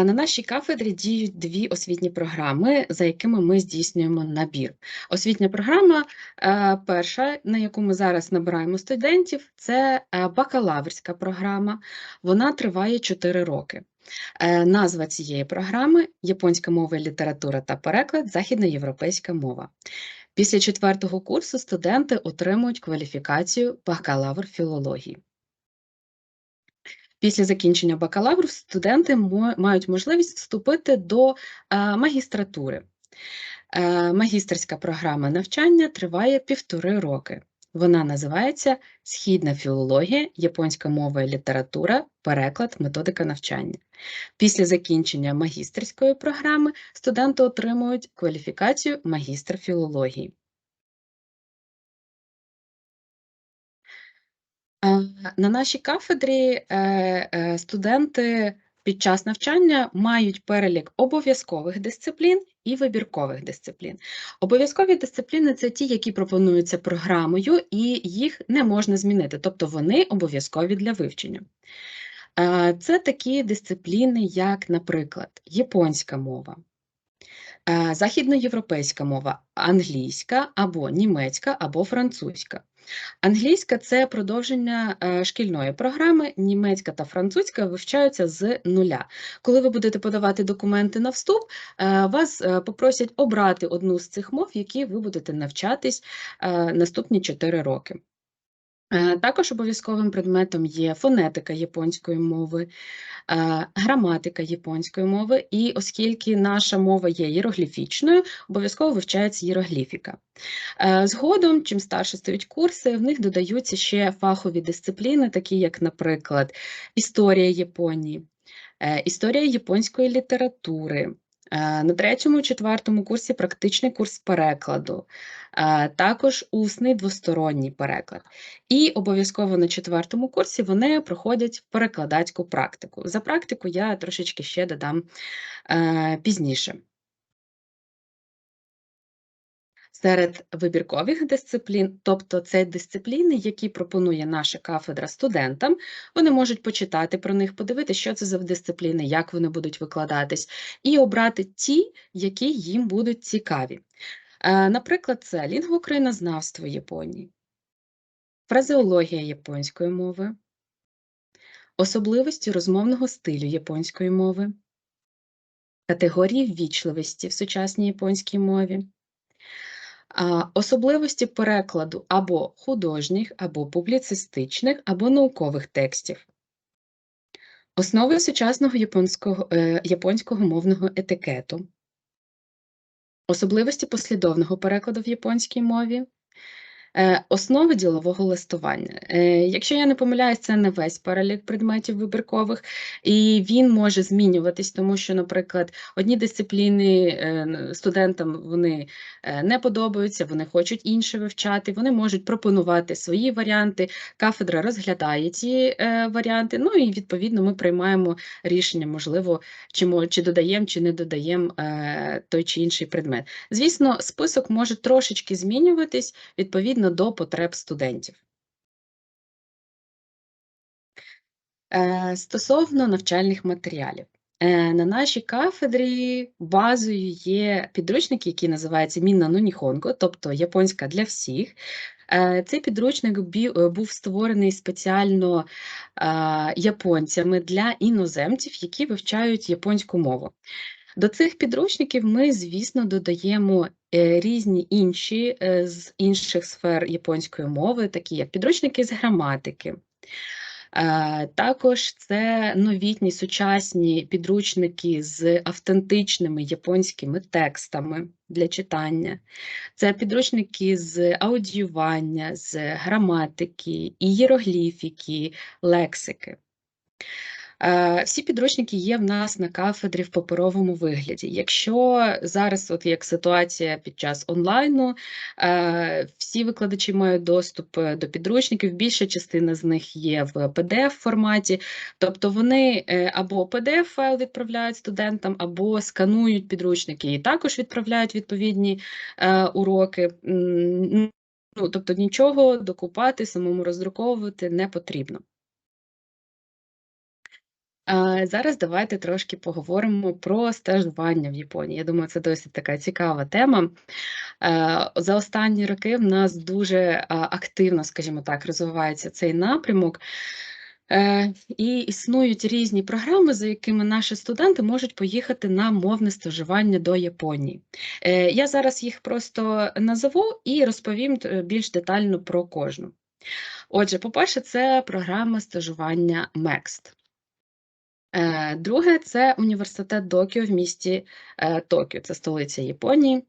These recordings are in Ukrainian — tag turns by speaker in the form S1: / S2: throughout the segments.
S1: Е, на нашій кафедрі діють дві освітні програми, за якими ми здійснюємо набір. Освітня програма, е, перша, на яку ми зараз набираємо студентів, це е, бакалаврська програма. Вона триває 4 роки. Назва цієї програми японська мова і література та переклад, західноєвропейська мова. Після четвертого курсу студенти отримують кваліфікацію бакалавр філології. Після закінчення бакалавру студенти мають можливість вступити до магістратури. Е, магістерська програма навчання триває півтори роки. Вона називається Східна філологія, японська мова і література, переклад, методика навчання. Після закінчення магістерської програми студенти отримують кваліфікацію магістр філології. На нашій кафедрі е, е, студенти під час навчання мають перелік обов'язкових дисциплін і вибіркових дисциплін. Обов'язкові дисципліни це ті, які пропонуються програмою, і їх не можна змінити, тобто вони обов'язкові для вивчення. Е, це такі дисципліни, як, наприклад, японська мова, західноєвропейська мова, англійська або німецька або французька. Англійська це продовження е, шкільної програми, німецька та французька вивчаються з нуля. Коли ви будете подавати документи на вступ, е, вас е, попросять обрати одну з цих мов, які ви будете навчатись наступні 4 роки. Е, також обов'язковим предметом є фонетика японської мови, е, граматика японської мови, і оскільки наша мова є іерогліфічною, обов'язково вивчається іерогліфіка. Е, згодом, чим старше стають курси, в них додаються ще фахові дисципліни, такі як, наприклад, історія Японії, історія японської літератури. На третьому, четвертому курсі практичний курс перекладу, також усний двосторонній переклад. І обов'язково на четвертому курсі вони проходять перекладацьку практику. За практику я трошечки ще додам е, пізніше. Серед вибіркових дисциплін, тобто це дисципліни, які пропонує наша кафедра студентам, вони можуть почитати про них, подивитися, що це за дисципліни, як вони будуть викладатись, і обрати ті, які їм будуть цікаві. Е, наприклад, це лінгвокраїнознавство Японії, фразеологія японської мови, особливості розмовного стилю японської мови, категорії ввічливості в сучасній японській мові, особливості перекладу або художніх, або публіцистичних, або наукових текстів. Основи сучасного японського, е, японського мовного етикету, Особливості послідовного перекладу в японській мові, основи ділового листування. Е, якщо я не помиляюсь, це не весь перелік предметів вибіркових, і він може змінюватись, тому що, наприклад, одні дисципліни е, студентам вони не подобаються, вони хочуть інше вивчати, вони можуть пропонувати свої варіанти. Кафедра розглядає ці варіанти. Ну і відповідно ми приймаємо рішення, можливо, чи чи додаємо, чи не додаємо той чи інший предмет. Звісно, список може трошечки змінюватись відповідно відповідно до потреб студентів. Е, стосовно навчальних матеріалів. Е, на нашій кафедрі базою є підручники, які називаються Мінна Ніхонго, тобто японська для всіх. Е, цей підручник був створений спеціально японцями для іноземців, які вивчають японську мову. До цих підручників ми, звісно, додаємо е, різні інші е, з інших сфер японської мови, такі як підручники з граматики. Е, також це новітні сучасні підручники з автентичними японськими текстами для читання, це підручники з аудіювання, з граматики, ієрогліфіки, лексики. Е, всі підручники є в нас на кафедрі в паперовому вигляді. Якщо зараз, от як ситуація під час онлайну, е, всі викладачі мають доступ е, до підручників, більша частина з них є в pdf форматі, тобто вони або pdf файл відправляють студентам, або сканують підручники і також відправляють відповідні уроки. Ну, Тобто нічого докупати, самому роздруковувати не потрібно. Зараз давайте трошки поговоримо про стажування в Японії. Я думаю, це досить така цікава тема. Е, за останні роки в нас дуже активно, скажімо так, розвивається цей напрямок. Е, і існують різні програми, за якими наші студенти можуть поїхати на мовне стажування до Японії. Е, я зараз їх просто назову і розповім більш детально про кожну. Отже, по-перше, це програма стажування MEXT. Е, друге це університет Докіо в місті е, Токіо, це столиця Японії.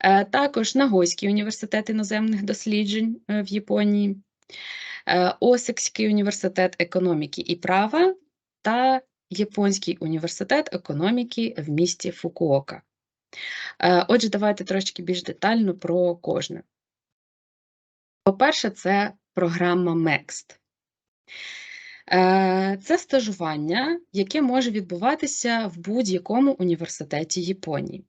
S1: Е, також Нагойський університет іноземних досліджень в Японії, Осикський університет економіки і права та Японський університет економіки в місті Фукуока. Отже, давайте трошки більш детально про кожне. По-перше, це програма MEXT. Е, це стажування, яке може відбуватися в будь-якому університеті Японії.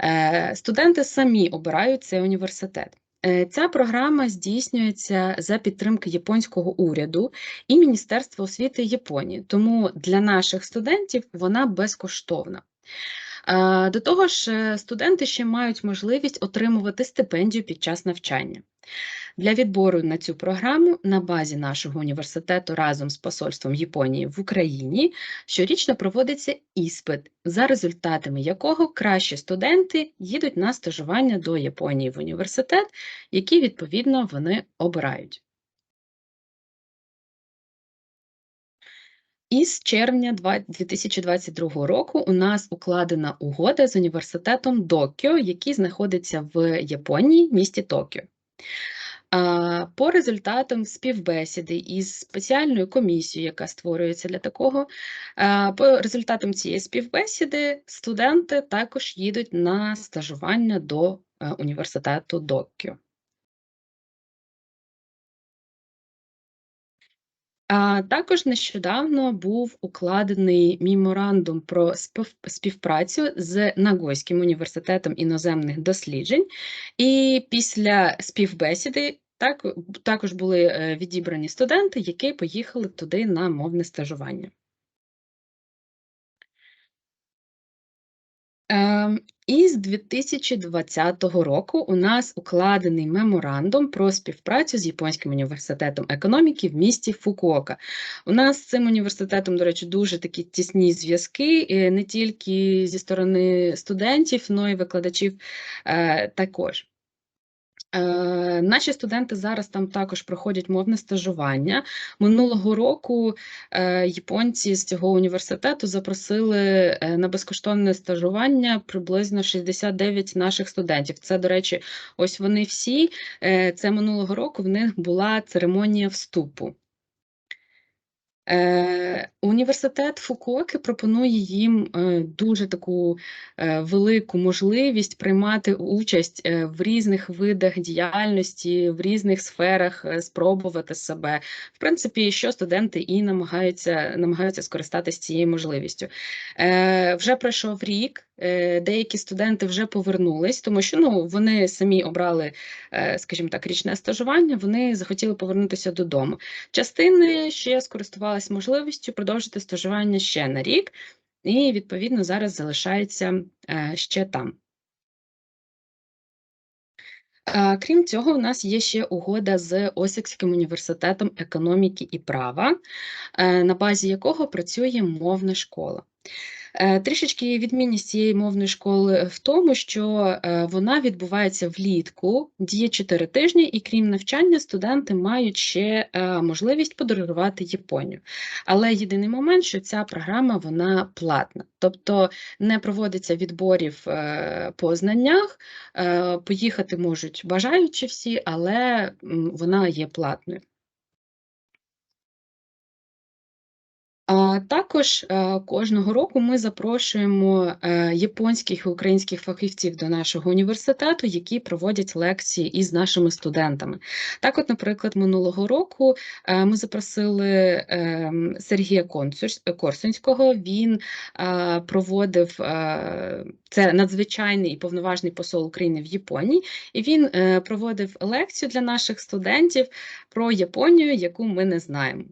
S1: Е, студенти самі обирають цей університет. Е, ця програма здійснюється за підтримки японського уряду і Міністерства освіти Японії, тому для наших студентів вона безкоштовна. До того ж, студенти ще мають можливість отримувати стипендію під час навчання. Для відбору на цю програму на базі нашого університету разом з посольством Японії в Україні щорічно проводиться іспит, за результатами якого кращі студенти їдуть на стажування до Японії в університет, який відповідно вони обирають. Із червня 2022 року у нас укладена угода з університетом Докіо, який знаходиться в Японії, місті Токіо. По результатам співбесіди із спеціальною комісією, яка створюється для такого, по результатам цієї співбесіди студенти також їдуть на стажування до е, університету Доккю. Також нещодавно був укладений меморандум про співпрацю з Нагойським університетом іноземних досліджень, і після співбесіди так, також були е, відібрані студенти, які поїхали туди на мовне стажування. Ем, з 2020 року у нас укладений меморандум про співпрацю з Японським університетом економіки в місті Фукуока. У нас з цим університетом, до речі, дуже такі тісні зв'язки, не тільки зі сторони студентів, але й викладачів е, також. Е, наші студенти зараз там також проходять мовне стажування. Минулого року е, японці з цього університету запросили е, на безкоштовне стажування приблизно 69 наших студентів. Це, до речі, ось вони всі. Це минулого року в них була церемонія вступу. Е, Університет Фукуоки пропонує їм е, дуже таку е, велику можливість приймати участь в різних видах діяльності, в різних сферах, спробувати себе. В принципі, що студенти і намагаються намагаються скористатися цією можливістю. Вже пройшов рік. Е, деякі студенти вже повернулись, тому що ну, вони самі обрали, е, скажімо так, річне стажування, вони захотіли повернутися додому. Частини ще скористувалися можливістю продовжити стажування ще на рік, і, відповідно, зараз залишаються е, ще там. Крім цього, у нас є ще угода з Осікським університетом економіки і права, на базі якого працює мовна школа. Е, трішечки відмінність цієї мовної школи в тому, що е, вона відбувається влітку, діє 4 тижні, і крім навчання, студенти мають ще е, можливість подорожувати Японію. Але єдиний момент, що ця програма вона платна, тобто не проводиться відборів по знаннях, поїхати можуть бажаючі всі, але вона є платною. Також е, кожного року ми запрошуємо е, японських і українських фахівців до нашого університету, які проводять лекції із нашими студентами. Так, от, наприклад, минулого року е, ми запросили ем, Сергія Корсунського. Він проводив це надзвичайний і повноважний посол України в Японії, і він проводив лекцію для наших студентів про Японію, яку ми не знаємо.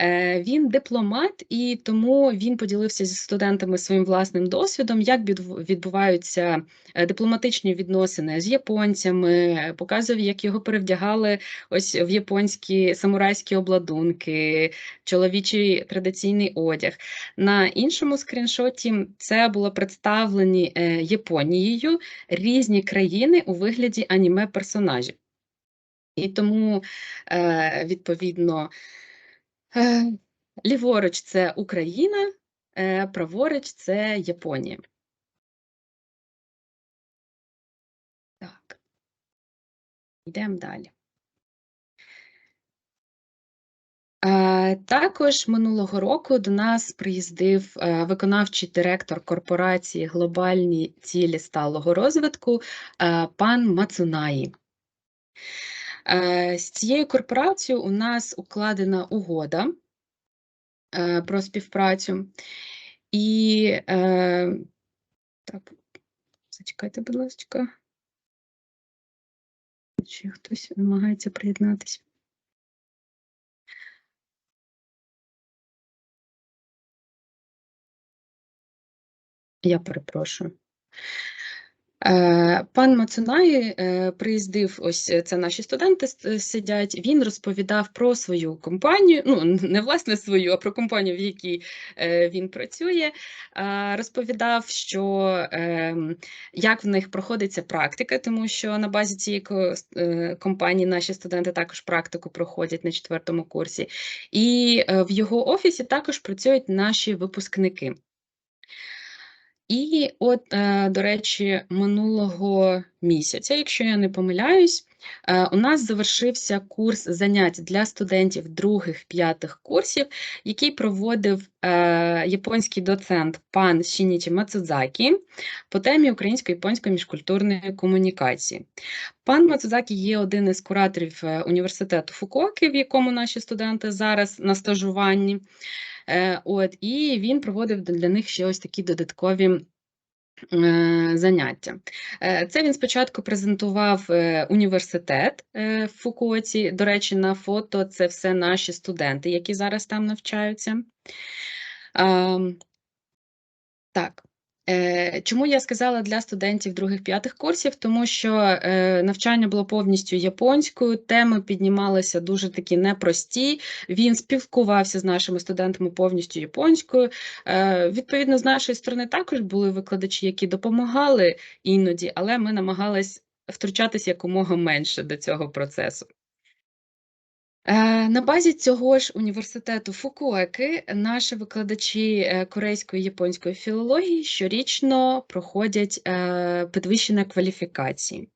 S1: Е, він дипломат, і тому він поділився зі студентами своїм власним досвідом, як відбуваються дипломатичні відносини з японцями, показував, як його перевдягали ось в японські самурайські обладунки, чоловічий традиційний одяг. На іншому скріншоті це було представлені Японією різні країни у вигляді аніме персонажів. І тому, е, відповідно, е, ліворуч це Україна, е, праворуч це Японія. Так, йдемо далі. Також минулого року до нас приїздив виконавчий директор корпорації Глобальні цілі сталого розвитку пан Мацунаї. Е, з цією корпорацією у нас укладена угода е, про співпрацю. І е, так, зачекайте, будь ласка. Чи хтось намагається приєднатися? Я перепрошую. Е, пан Мацунаї е, приїздив, ось е, це наші студенти сидять. Він розповідав про свою компанію, ну не власне свою, а про компанію, в якій він працює. Розповідав, що ем, як в них проходиться практика, тому що на базі цієї компанії наші студенти також практику проходять на четвертому курсі, і в його офісі також працюють наші випускники. І от, е, до речі, минулого місяця, якщо я не помиляюсь, е, у нас завершився курс занять для студентів других п'ятих курсів, який проводив е, японський доцент пан Шінічі Мацудзакі по темі українсько-японської міжкультурної комунікації. Пан Мацудзакі є один із кураторів університету Фукуоки, в якому наші студенти зараз на стажуванні. Е, от, І він проводив для них ще ось такі додаткові. Е, заняття. Е, це він спочатку презентував університет в Фукуоці. До речі, на фото це все наші студенти, які зараз там навчаються. Так. Е, чому я сказала для студентів других п'ятих курсів? Тому що е, навчання було повністю японською, теми піднімалися дуже такі непрості. Він спілкувався з нашими студентами повністю японською. Е, відповідно, з нашої сторони також були викладачі, які допомагали іноді, але ми намагались втручатися якомога менше до цього процесу. Е, на базі цього ж університету Фукуеки наші викладачі е, корейської і японської філології щорічно проходять е, підвищення кваліфікації.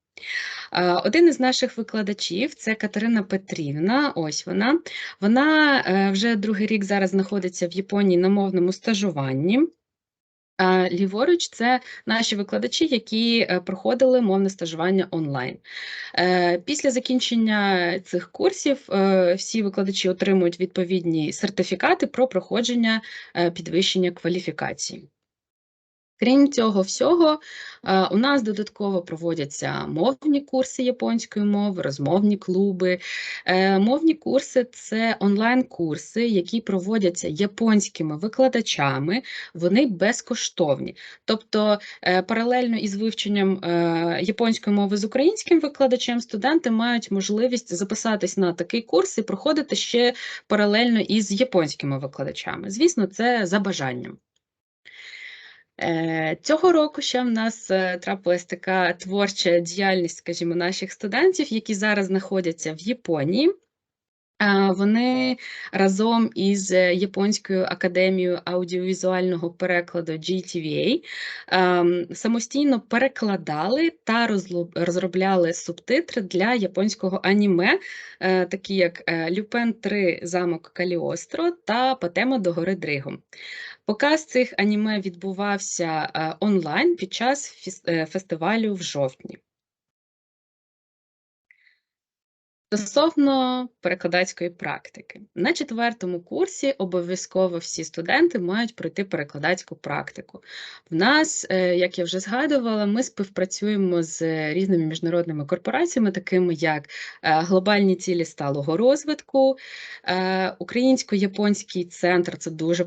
S1: Один із наших викладачів це Катерина Петрівна. Ось вона. Вона вже другий рік зараз знаходиться в Японії на мовному стажуванні. Ліворуч, це наші викладачі, які е, проходили мовне стажування онлайн. Е, після закінчення цих курсів е, всі викладачі отримують відповідні сертифікати про проходження підвищення кваліфікації. Крім цього всього, у нас додатково проводяться мовні курси японської мови, розмовні клуби. Е, мовні курси це онлайн-курси, які проводяться японськими викладачами, вони безкоштовні. Тобто, е, паралельно із вивченням е, японської мови з українським викладачем, студенти мають можливість записатись на такий курс і проходити ще паралельно із японськими викладачами. Звісно, це за бажанням. Е, цього року ще в нас е, трапилась така творча діяльність, скажімо, наших студентів, які зараз знаходяться в Японії. Вони разом із Японською академією аудіовізуального перекладу GTVA ем, самостійно перекладали та розробляли субтитри для японського аніме, е, такі як Люпен 3 замок Каліостро та Патема до гори Дригом. Показ цих аніме відбувався е, онлайн під час е, фестивалю в жовтні. Стосовно перекладацької практики, на четвертому курсі обов'язково всі студенти мають пройти перекладацьку практику. В нас, е, як я вже згадувала, ми співпрацюємо з різними міжнародними корпораціями, такими як е, Глобальні цілі сталого розвитку, е, Українсько-японський центр це дуже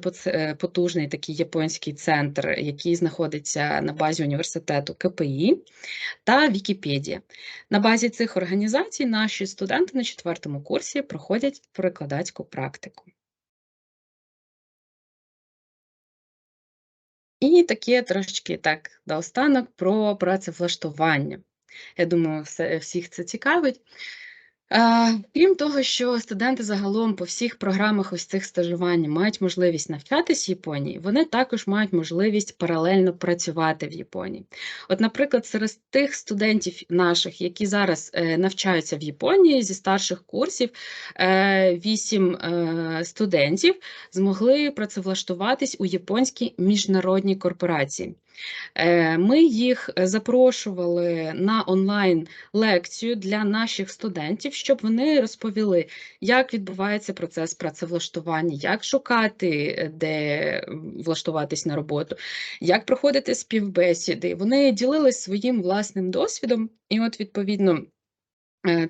S1: потужний такий японський центр, який знаходиться на базі університету КПІ та Вікіпедія. На базі цих організацій наші студенти на четвертому курсі проходять перекладацьку практику. І таке трошечки так до останок про працевлаштування. Я думаю, все, всіх це цікавить. Крім того, що студенти загалом по всіх програмах ось цих стажувань мають можливість навчатись в Японії, вони також мають можливість паралельно працювати в Японії. От, наприклад, серед тих студентів наших, які зараз е, навчаються в Японії зі старших курсів, е, вісім е, студентів змогли працевлаштуватись у японській міжнародній корпорації. Е, ми їх запрошували на онлайн-лекцію для наших студентів, щоб вони розповіли, як відбувається процес працевлаштування, як шукати, е, де влаштуватись на роботу, як проходити співбесіди. Вони ділились своїм власним досвідом, і, от, відповідно,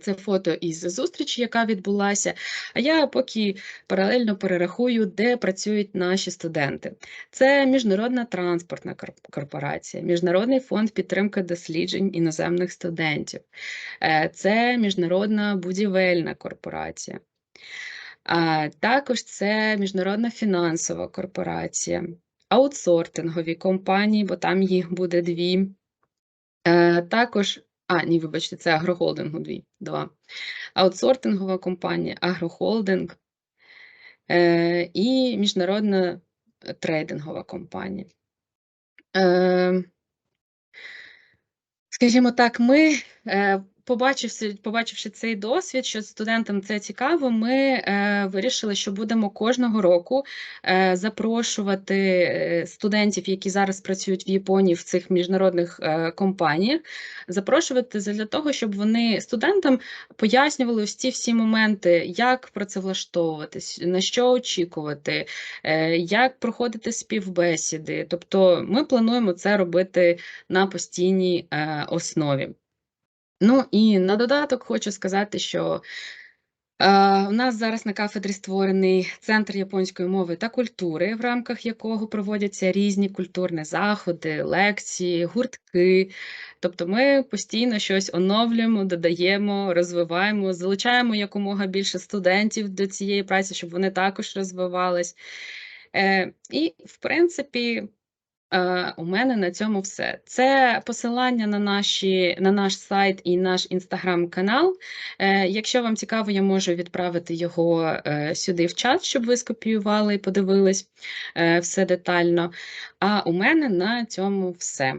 S1: це фото із зустрічі, яка відбулася. А я поки паралельно перерахую, де працюють наші студенти. Це Міжнародна транспортна корпорація, Міжнародний фонд підтримки досліджень іноземних студентів, е, це Міжнародна будівельна корпорація. Також це Міжнародна фінансова корпорація, аутсортингові компанії, бо там їх буде дві. Е, також а, ні, вибачте, це агрохолдингу дві, два. Аутсортингова компанія, агрохолдинг е, і міжнародна трейдингова компанія. Е, Скажімо так, ми е, побачивши, побачивши цей досвід, що студентам це цікаво, ми е, вирішили, що будемо кожного року е, запрошувати е, студентів, які зараз працюють в Японії в цих міжнародних е, компаніях, запрошувати для того, щоб вони студентам пояснювали ось ці всі моменти, як працевлаштовуватись, на що очікувати, е, як проходити співбесіди. Тобто, ми плануємо це робити на постійній е, основі. Ну і на додаток хочу сказати, що у нас зараз на кафедрі створений центр японської мови та культури, в рамках якого проводяться різні культурні заходи, лекції, гуртки. Тобто ми постійно щось оновлюємо, додаємо, розвиваємо, залучаємо якомога більше студентів до цієї праці, щоб вони також розвивались. Е, І, в принципі, Е, у мене на цьому все. Це посилання на наші, на наш сайт і наш інстаграм-канал. Е, якщо вам цікаво, я можу відправити його е, сюди в чат, щоб ви скопіювали і подивились все детально. А у мене на цьому все.